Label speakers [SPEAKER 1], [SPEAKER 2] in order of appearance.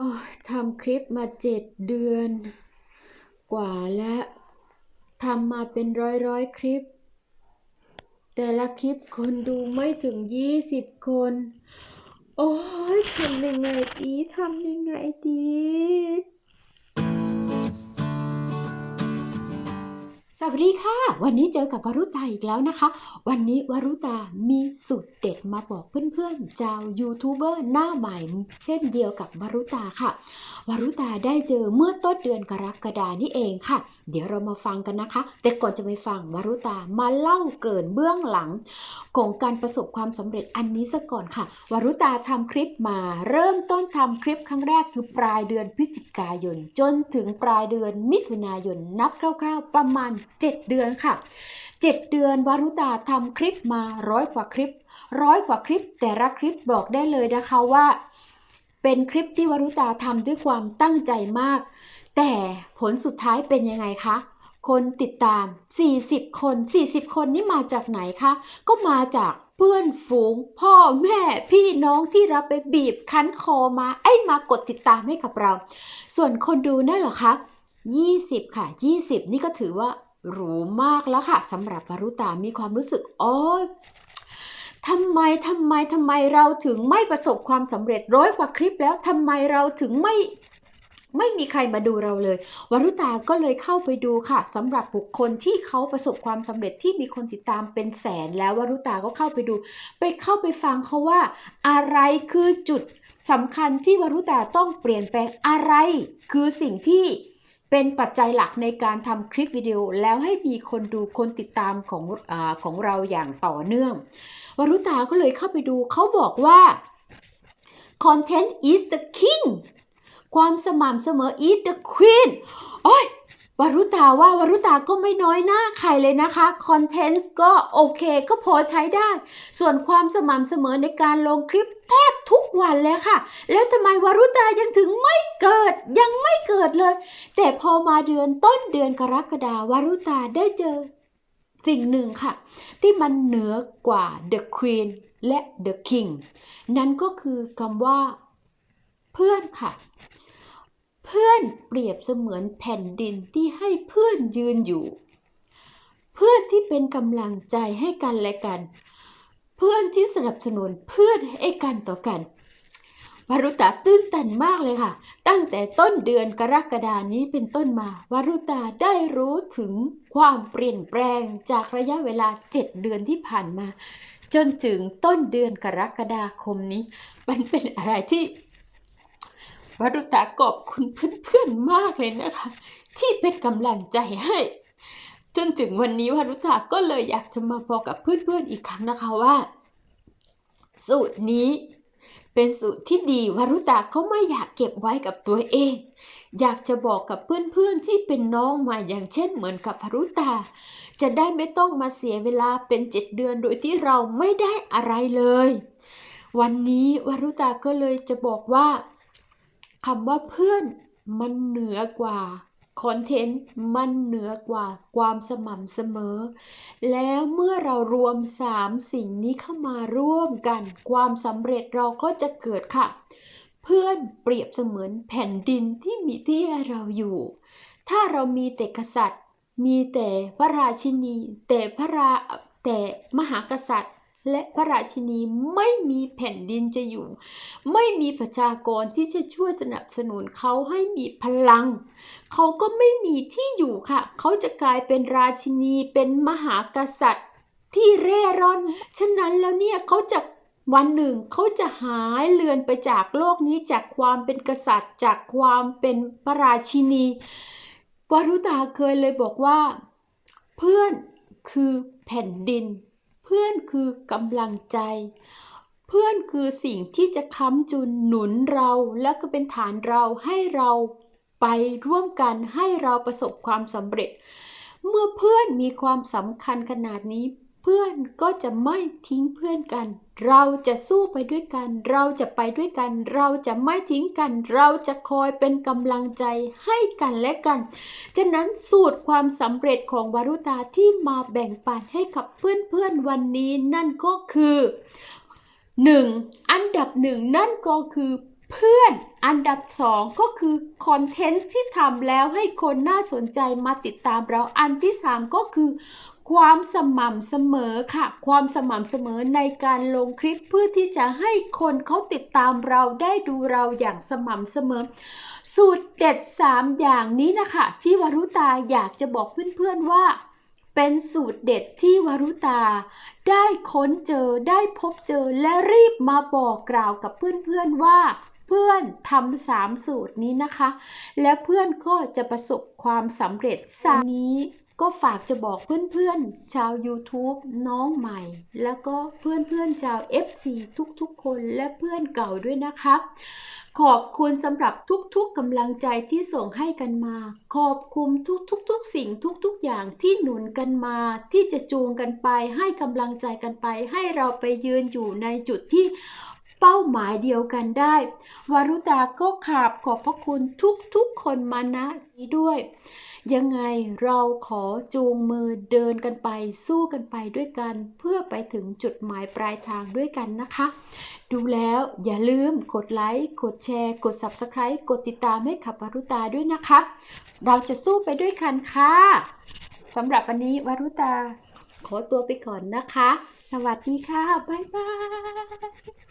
[SPEAKER 1] อทำคลิปมาเจ็ดเดือน กว่าแล้วทำมาเป็นร้อยร้อยคลิป แต่ละคลิปคนดูไม่ถึงยี่สิบคน โอ้ยทำยังไงดีทำยังไงดี สวัสดีค่ะ วันนี้เจอกับวรุตาอีกแล้วนะคะ วันนี้วรุตามีสูตรเด็ดมาบอกเพื่อนๆชาวยูทูบเบอร์หน้าใหม่เช่นเดียวกับวรุตาค่ะ วรุตาได้เจอเมื่อต้นเดือนกรกฎานี่เองค่ะ เดี๋ยวเรามาฟังกันนะคะ แต่ก่อนจะไปฟังวรุตามาเล่าเกริ่นเบื้องหลัง ของการประสบความสำเร็จอันนี้ซะก่อนค่ะ วรุตาทำคลิปมาเริ่มต้นทำคลิปครั้งแรกคือปลายเดือนพฤศจิกายน จนถึงปลายเดือนมิถุนายนนับคร่าวๆประมาณ7 เดือนค่ะ 7 เดือนวารุตาทำคลิปมาร้อยกว่าคลิปร้อยกว่าคลิป แต่ละคลิปบอกได้เลยนะคะว่า เป็นคลิปที่วารุตาทำด้วยความตั้งใจมาก แต่ผลสุดท้ายเป็นยังไงคะคนติดตาม 40 คน 40 คนนี่มาจากไหนคะ ก็มาจากเพื่อนฝูง พ่อแม่พี่น้องที่เราไปบีบคั้นคอมา ไอ้มากดติดตามให้กับเรา ส่วนคนดูนั่นเหรอคะ 20 ค่ะ 20 นี่ก็ถือว่า หรูมากแล้วค่ะสำหรับวรุตามีความรู้สึกอ๋อทำไมทำไมทำไมเราถึงไม่ประสบความสำเร็จร้อยกว่าคลิปแล้วทำไมเราถึงไม่ไม่มีใครมาดูเราเลย วรุตาก็เลยเข้าไปดูค่ะสำหรับบุคคลที่เขาประสบความสำเร็จที่มีคนติดตามเป็นแสนแล้ววรุตาก็เข้าไปดู ไปเข้าไปฟังเขาว่า อะไรคือจุดสำคัญที่วรุตาต้องเปลี่ยนแปลงอะไร คือสิ่งที่ เป็นปัจจัยหลักในการทำคลิปวิดีโอแล้วให้มีคนดูคนติดตามของอของเราอย่างต่อเนื่อง วรุตาก็เลยเข้าไปดูเขาบอกว่า content is the king ความสม่ำเสมอ is the queen โอ้ย วรุตาว่าวรุตาก็ไม่น้อยหน้าใครเลยนะคะคอนเทนต์ก็โอเคก็พอใช้ได้ ส่วนความสม่ำเสมอในการลงคลิปแทบทุกวันเลยค่ะ แล้วทำไมวรุตายังถึงไม่เกิดยังไม่เกิดเลย แต่พอมาเดือนต้นเดือนกรกฎาวรุตาได้เจอ สิ่งหนึ่งค่ะ ที่มันเหนือกว่า The Queen และ The King นั่นก็คือคำว่า เพื่อนค่ะ พื่อนเปรียบเสมือนแผ่นดินที่ให้เพื่อนยืนอยู่ เพื่อนที่เป็นกำลังใจให้กันและกัน เพื่อนที่สนับสนุนเพื่อนให้กันต่อกันวารุตาตื้นตันมากเลยค่ะ ตั้งแต่ต้นเดือนกรกฎานี้เป็นต้นมาวารุตาได้รู้ถึงความเปลี่ยนแปลงจากระยะเวลา 7 เดือนที่ผ่านมา จนถึงต้นเดือนกรกฎาคมนี้ มันเป็นอะไรที่ วรุตาขอบคุณเพื่อนๆมากเลยนะคะ ที่เป็นกำลังใจให้ จนถึงวันนี้วรุตาก็เลยอยากจะมาบอกกับเพื่อนๆอีกครั้งนะคะว่า สูตรนี้เป็นสูตรที่ดีวรุตาก็ไม่อยากเก็บไว้กับตัวเอง อยากจะบอกกับเพื่อนๆที่เป็นน้องมาอย่างเช่นเหมือนกับวรุตา จะได้ไม่ต้องมาเสียเวลาเป็นเจ็ดเดือนโดยที่เราไม่ได้อะไรเลย วันนี้วรุตาก็เลยจะบอกว่า คำว่าเพื่อนมันเหนือกว่าคอนเทนต์มันเหนือกว่าความสม่ำเสมอ แล้วเมื่อเรารวมสามสิ่งนี้เข้ามาร่วมกัน ความสำเร็จเราก็จะเกิดค่ะ เพื่อนเปรียบเสมือนแผ่นดินที่มีที่ให้เราอยู่ ถ้าเรามีแต่กษัตริย์ มีแต่พระราชินี แต่พระราแต่มหากษัตริย์ และพระราชินีไม่มีแผ่นดินจะอยู่ ไม่มีประชากรที่จะช่วยสนับสนุนเขาให้มีพลัง เขาก็ไม่มีที่อยู่ค่ะ เขาจะกลายเป็นราชินีเป็นมหากษัตริย์ที่เร่ร่อน ฉะนั้นแล้วเนี่ยเขาจะวันหนึ่งเขาจะหายเลือนไปจากโลกนี้จากความเป็นกษัตริย์ จากความเป็นพระราชินีวรุตาเคยเลยบอกว่า เพื่อนคือแผ่นดิน เพื่อนคือกำลังใจ เพื่อนคือสิ่งที่จะค้ำจุนหนุนเราและก็เป็นฐานเราให้เราไปร่วมกันให้เราประสบความสำเร็จ เมื่อเพื่อนมีความสำคัญขนาดนี้ เพื่อนก็จะไม่ทิ้งเพื่อนกัน เราจะสู้ไปด้วยกัน เราจะไปด้วยกัน เราจะไม่ทิ้งกัน เราจะคอยเป็นกำลังใจให้กันและกัน ฉะนั้นสูตรความสำเร็จของวารุตาที่มาแบ่งปันให้กับเพื่อนๆวันนี้นั่นก็คือหนึ่งอันดับหนึ่งนั่นก็คือ เพื่อนอันดับสองก็คือคอนเทนต์ที่ทำแล้วให้คนน่าสนใจมาติดตามเราอันที่สามก็คือ ความสม่ำเสมอค่ะ ความสม่ำเสมอในการลงคลิปเพื่อที่จะให้คนเขาติดตามเราได้ดูเราอย่างสม่ำเสมอ สูตรเด็ด3อย่างนี้นะคะที่วรุตาอยากจะบอกเพื่อนๆว่าเป็นสูตรเด็ดที่วรุตา ได้ค้นเจอได้พบเจอและรีบมาบอกกล่าวกับเพื่อนๆว่า เพื่อนทำสามสูตรนี้นะคะ และเพื่อนก็จะประสบความสำเร็จสามนี้ก็ฝากจะบอกเพื่อนๆ ชาว YouTube น้องใหม่ แล้วก็เพื่อนๆ ชาว FC ทุกๆ คนและเพื่อนเก่าด้วยนะคะ ขอบคุณสำหรับทุกๆกำลังใจที่ส่งให้กันมา ขอบคุณทุกๆ สิ่งทุกๆ อย่างที่หนุนกันมา ที่จะจูงกันไปให้กำลังใจกันไป ให้เราไปยืนอยู่ในจุดที่ เป้าหมายเดียวกันได้ วารุตาก็ขาบขอบพระคุณทุกๆคนมาณนี้ด้วย ยังไงเราขอจูงมือเดินกันไปสู้กันไปด้วยกัน เพื่อไปถึงจุดหมายปลายทางด้วยกันนะคะ ดูแล้วอย่าลืมกดไลค์กดแชร์ กด Subscribe กดติดตามให้ขับวารุตาด้วยนะคะ เราจะสู้ไปด้วยกันค่ะสำหรับวันนี้วารุตาขอตัวไปก่อนนะคะ สวัสดีค่ะ บ๊ายบาย